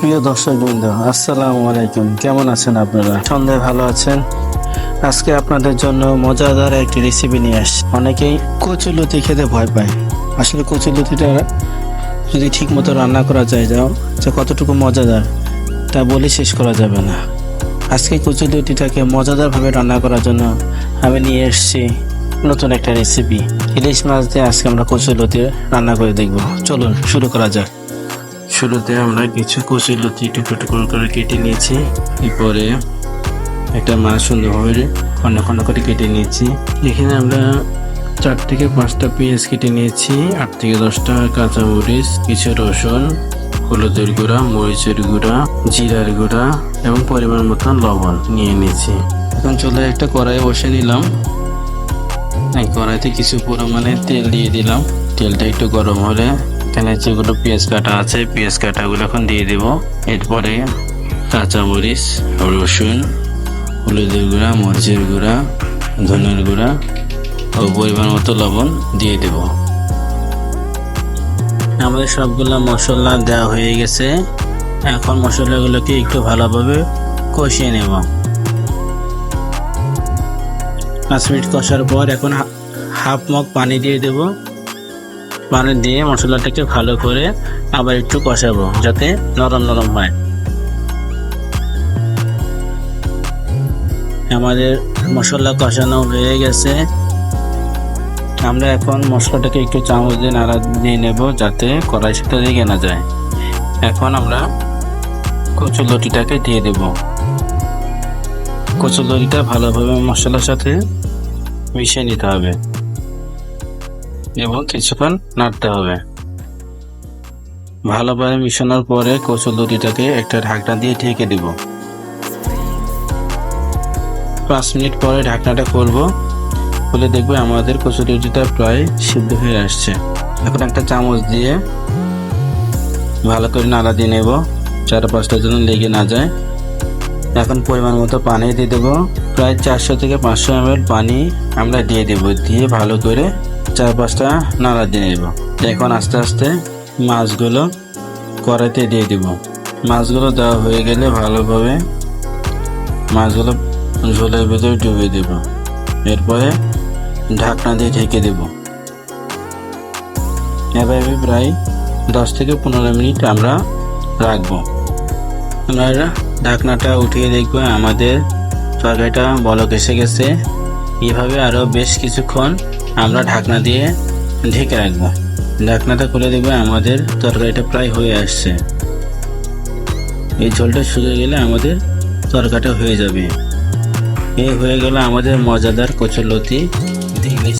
প্রিয় দর্শক বৃন্দ আসসালামু আলাইকুম। কেমন আছেন আপনারা? সন্ধ্যায় ভালো আছেন? আজকে আপনাদের জন্য মজাদার একটি রেসিপি নিয়ে আসছি। অনেকেই কচুলতি খেতে ভয় পায়। আসলে কচুলতিটা যদি ঠিক মতো রান্না করা যায় যাও যে কতটুকু মজাদার, তা বলে শেষ করা যাবে না। আজকে কচুলতিটাকে মজাদারভাবে রান্না করার জন্য আমি নিয়ে এসেছি নতুন একটা রেসিপি ইলিশ মাছ দিয়ে আজকে আমরা কচুলতি রান্না করে দেখব। চলুন, শুরু করা যাক। শুরুতে আমরা কিছু কচি লতি টুকরো টুকরো করে কেটে নিয়েছি। এরপরে একটা মাছ সুন্দরভাবে খন্ড খন্ড করে কেটে নিয়েছি। এখানে আমরা চার থেকে পাঁচটা পেঁয়াজ কেটে নিয়েছি, আট থেকে দশটা কাঁচামরিচ, কিছু রসুন, হলুদের গুঁড়া, মরিচের গুঁড়া, জিরার গুঁড়া এবং পরিমাণ মতন লবণ নিয়ে নিয়েছি। এখন চলে একটা কড়াই বসে নিলাম। কড়াইতে কিছু পরিমাণে তেল দিয়ে দিলাম। তেলটা একটু গরম হলে এখানে যেগুলো পেঁয়াজ কাটা আছে, পেঁয়াজ কাটাগুলো এখন দিয়ে দেব। এরপরে কাঁচামরিচ, রসুন, হলুদের গুঁড়া, মরিচের গুঁড়া, ধনের গুঁড়া ও পরিমাণ মতো লবণ দিয়ে দেব। আমাদের সবগুলো মশলা দেওয়া হয়ে গেছে। এখন মশলাগুলোকে একটু ভালোভাবে কষিয়ে নেব। পাঁচ মিনিট কষার পর এখন হাফ মগ পানি দিয়ে দেব। পানি দিয়ে মশলাটাকে ভালো করে আবার একটু কষাবো, যাতে নরম নরম হয়। আমাদের মশলা কষানো হয়ে গেছে। আমরা এখন মশলাটাকে একটু চামচ দিয়ে নাড়া দিয়ে নেব, যাতে কড়াই সাথে লেগে না যায়। এখন আমরা কচুলটিটাকে দিয়ে দেব। কচুলটিটা ভালোভাবে মশলার সাথে মিশিয়ে নিতে হবে। এবং কিছুক্ষণ নাড়তে হবে। ভালোভাবে মিশানোর পরে কচুলটিটাকে একটা ঢাকনা দিয়ে ঢেকে দেব। পাঁচ মিনিট পরে ঢাকনাটা খুলবো, খুলে দেখবে আমাদের কচুরিটা প্রায় সিদ্ধ হয়ে আসছে। এখন একটা চামচ দিয়ে ভালো করে নাড়া দিয়ে নেব চার পাঁচটা যেন লেগে না যায়। এখন পরিমাণ মতো পানি দিয়ে দেবো। প্রায় চারশো থেকে পাঁচশো এম পানি আমরা দিয়ে দেব। দিয়ে ভালো করে চার পাঁচটা নাড়া দিয়ে নেব। এখন আস্তে আস্তে মাছগুলো কড়াইতে দিয়ে দেব। মাছগুলো দেওয়া হয়ে গেলে ভালোভাবে মাছগুলো ঝোলের ভেতরে ডুবিয়ে দেব। এরপরে ঢাকনা দিয়ে ঢেকে দেব। এভাবে প্রায় দশ থেকে পনেরো মিনিট আমরা রাখব। আমরা ঢাকনাটা উঠিয়ে দেখবে আমাদের তরকারিটা বলক এসে গেছে। এভাবে আরও বেশ কিছুক্ষণ আমরা ঢাকনা দিয়ে ঢেকে রাখব। ঢাকনাটা খুলে দেখবে আমাদের তরকারিটা প্রায় হয়ে আসছে। এই ঝোলটা শুকিয়ে গেলে আমাদের তরকারিটা হয়ে যাবে। এই হয়ে গেল আমাদের মজাদার কচুরলতি ইলিশ